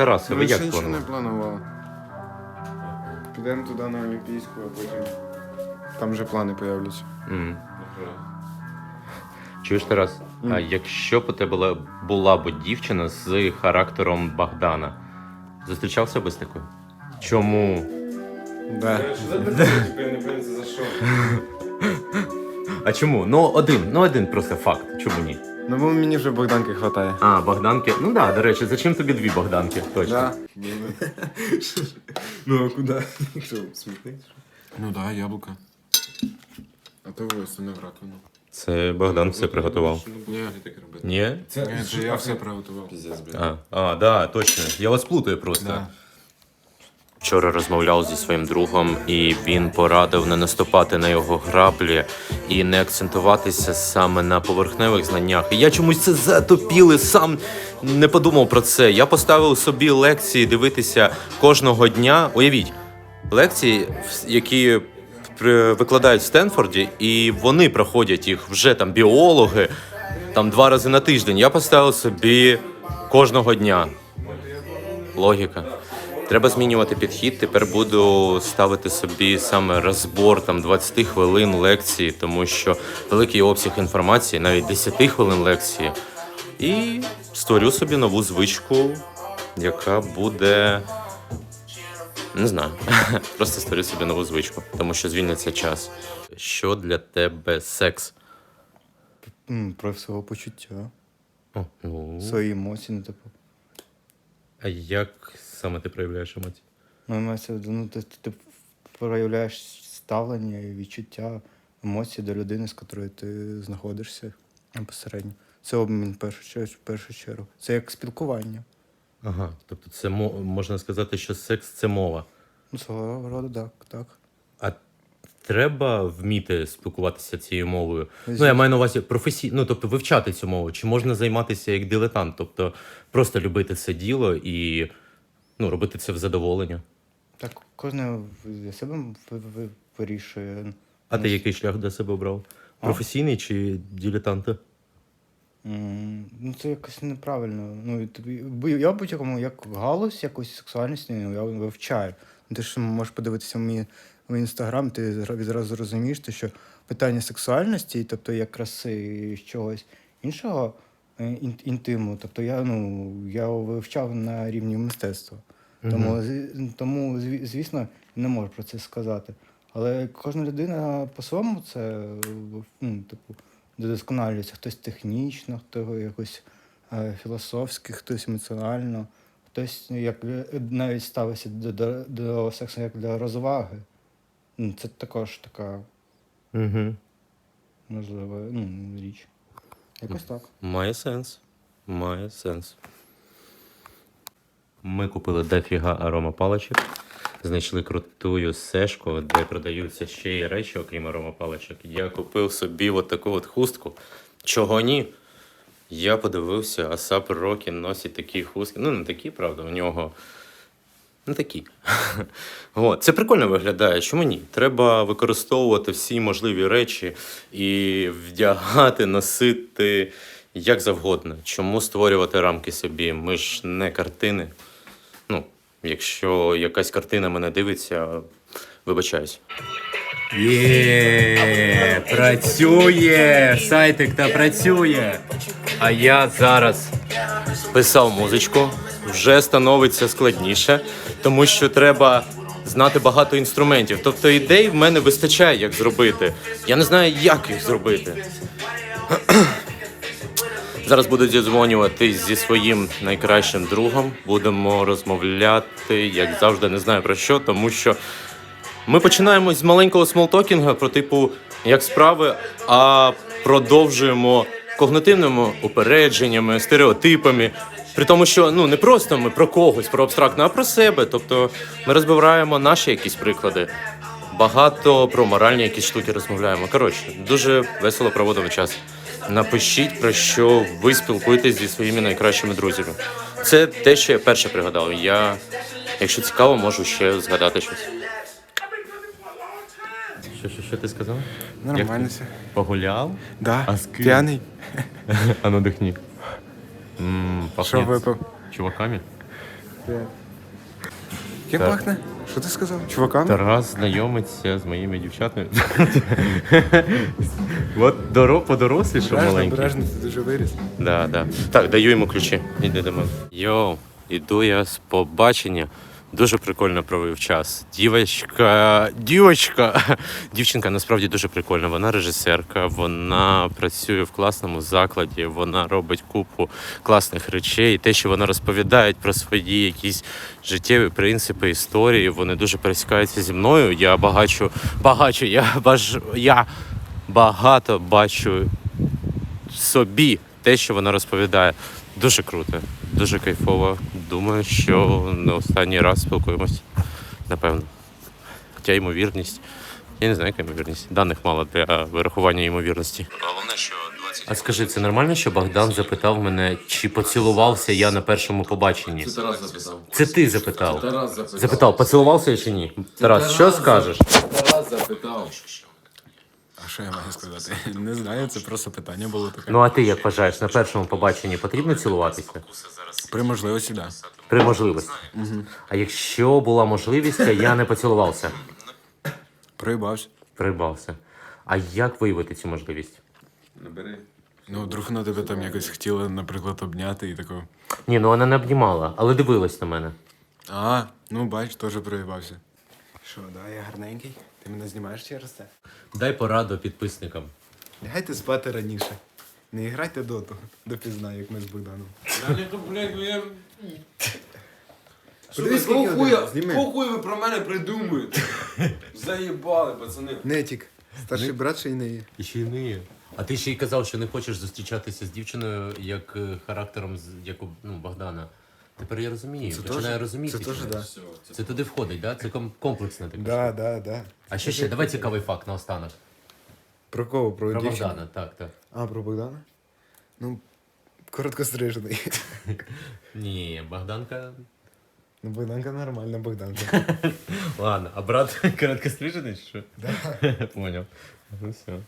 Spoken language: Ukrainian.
Тарасе, ви Ми ще як нічого не планували? планували. Підемо туди на Олімпійську, а потім там вже плани появляться. М. Чуєш, Тарас? А якщо б у тебе була, була б дівчина з характером Богдана, зустрічався би з такою? Чому? Да. за що? А чому? Ну один, ну один просто факт. Чому ні? Ну бо мені вже Богданки хватає. А, Богданки. Ну да, до речі, зачем тобі дві Богданки? Точно. Да. ну а куди? Що, смітник? Ну да, яблука. А то ось не в раковину. Це Богдан все приготував. Ні, Ні? це, це я все приготував. А, а, да, точно. Я вас плутаю просто. Да. Вчора розмовляв зі своїм другом, і він порадив не наступати на його граблі і не акцентуватися саме на поверхневих знаннях. І я чомусь це затопіли, сам не подумав про це. Я поставив собі лекції дивитися кожного дня. Уявіть, лекції, які викладають в Стенфорді, і вони проходять їх вже там біологи, там два рази на тиждень. Я поставив собі кожного дня. Логіка. Треба змінювати підхід. Тепер буду ставити собі саме розбор там 20 хвилин лекції, тому що великий обсяг інформації, навіть 10 хвилин лекції. І створю собі нову звичку, яка буде. Не знаю. Просто створю собі нову звичку, тому що звільниться час. Що для тебе секс? Про свого почуття, О, ну, свої емоції, ну, типу. а як саме ти проявляєш емоції? Ну, мається ну, ти, ти проявляєш ставлення і відчуття, емоції до людини, з якою ти знаходишся безпосередньо. Це обмін в першу в першу чергу. Це як спілкування. Ага, тобто це можна сказати, що секс це мова. Ну, свого роду, так, так. А треба вміти спілкуватися цією мовою. Ну, я маю на увазі професійно, ну тобто вивчати цю мову. Чи можна займатися як дилетант? Тобто просто любити це діло і ну, робити це в задоволення. Так, кожен для себе ви- ви- вирішує. А ти який шлях для себе обрав? Професійний чи дилетанта? Ну, це якось неправильно. Ну, я в будь-якому як галузь якоїсь сексуальності ну, я вивчаю. Ну, Ти ж можеш подивитися в мій, в інстаграм, ти відразу розумієш, що питання сексуальності, тобто як краси і чогось іншого е, ін- інтиму, тобто я, ну, я вивчав на рівні мистецтва. Тому, з- тому, звісно, не можу про це сказати. Але кожна людина по-своєму це ну, типу, додосконалюється. Хтось технічно, хто якось е, філософськи, хтось емоціонально, хтось як е, навіть ставиться до, до, до сексу як для розваги. Ну, Це також така Угу. можлива ну, річ. Якось так. Має сенс. Має сенс. Ми купили дофіга аромапаличок. Знайшли крутую сешку, де продаються ще й речі, окрім аромапаличок. Я купив собі от таку от хустку. Чого ні? Я подивився, Асап Рокі носить такі хустки. Ну, не такі, правда, у нього. Не такі. От. Це прикольно виглядає. Чому ні? Треба використовувати всі можливі речі і вдягати, носити як завгодно. Чому створювати рамки собі? Ми ж не картини. Ну, якщо якась картина мене дивиться, вибачаюсь. Є, працює! Сайтик та працює. А я зараз писав музичку, вже становиться складніше, тому що треба знати багато інструментів. Тобто ідей в мене вистачає, як зробити. Я не знаю, як їх зробити. Зараз буду зідзвонюватись зі своїм найкращим другом. Будемо розмовляти, як завжди, не знаю про що, тому що ми починаємо з маленького смолтокінга про типу як справи, а продовжуємо когнитивними упередженнями, стереотипами. При тому, що ну не просто ми про когось, про абстрактно, а про себе. Тобто ми розбираємо наші якісь приклади. Багато про моральні якісь штуки розмовляємо. Коротше, дуже весело проводимо час. Напишіть про що ви спілкуєтесь зі своїми найкращими друзями. Це те, що я перше пригадав. Я, якщо цікаво, можу ще згадати щось. Що, що, що ти сказав? Нормально все. Погуляв? Да. А з ким? П'яний. А надихні. М, Що випив? Чуваками? Як Так. пахне? Що ти сказав? Чуваками? Тарас знайомиться з моїми дівчатами. От доро, подорослішав що маленький. бережно, ти дуже виріс. Да, да. Так, даю йому ключі. Іди до мене. Йоу, іду я з побачення. Дуже прикольно провів час. Дівочка, дівочка, дівчинка насправді дуже прикольна. Вона режисерка, вона працює в класному закладі, вона робить купу класних речей. Те, що вона розповідає про свої якісь життєві принципи, історії, вони дуже пересікаються зі мною. Я багачу, багачу, я баж, я багато бачу собі те, що вона розповідає. Дуже круто, дуже кайфово. Думаю, що не останній раз спілкуємось, напевно. Хоча ймовірність. Я не знаю, яка ймовірність. Даних мало для вирахування ймовірності. Головне, що 20... А скажи, це нормально, що Богдан запитав мене, чи поцілувався я на першому побаченні? Це Тарас запитав. Це ти запитав. Тарас запитав. Запитав, поцілувався я чи ні? Тарас, що скажеш? Тарас запитав. А що я можу сказати? Не знаю, це просто питання було таке. Ну а ти як вважаєш, на першому побаченні потрібно цілуватися? При можливості, так. При можливості. А якщо була можливість, а я не поцілувався, Проїбався. прибався. А як виявити цю можливість? Набери. Ну, вдруг вона тебе там якось хотіла, наприклад, обняти і такого. Ні, ну вона не обнімала, але дивилась на мене. А, ну бач, теж проїбався. Що, да, я гарненький? Ти мене знімаєш через це? Дай пораду підписникам. Лягайте спати раніше. Не грайте доту, допізна, як ми з Богданом. Блядь, ну я... Подивись, скільки кого хуя, один? Зніми. кого хуя ви про мене придумуєте? Заїбали, пацани. Нетік, старший брат ще й не є. І ще й не є. А ти ще й казав, що не хочеш зустрічатися з дівчиною як е, характером з як у ну, Богдана. Тепер я розумію, Це починаю теж- розуміти. це теж да. Все, це Це туди входить, да? Це ком- комплексно таке. Да, да, да. А що ще? Давай цікавий факт наостанок. Про кого? Про, Про дівчину? Богдана, так, так. А, про Богдана? Ну, короткострижений. Ні, Богданка. Ну, Богданка нормальна, Богданка. Ладно, а брат короткострижений чи що? Да. Поняв. Ну все.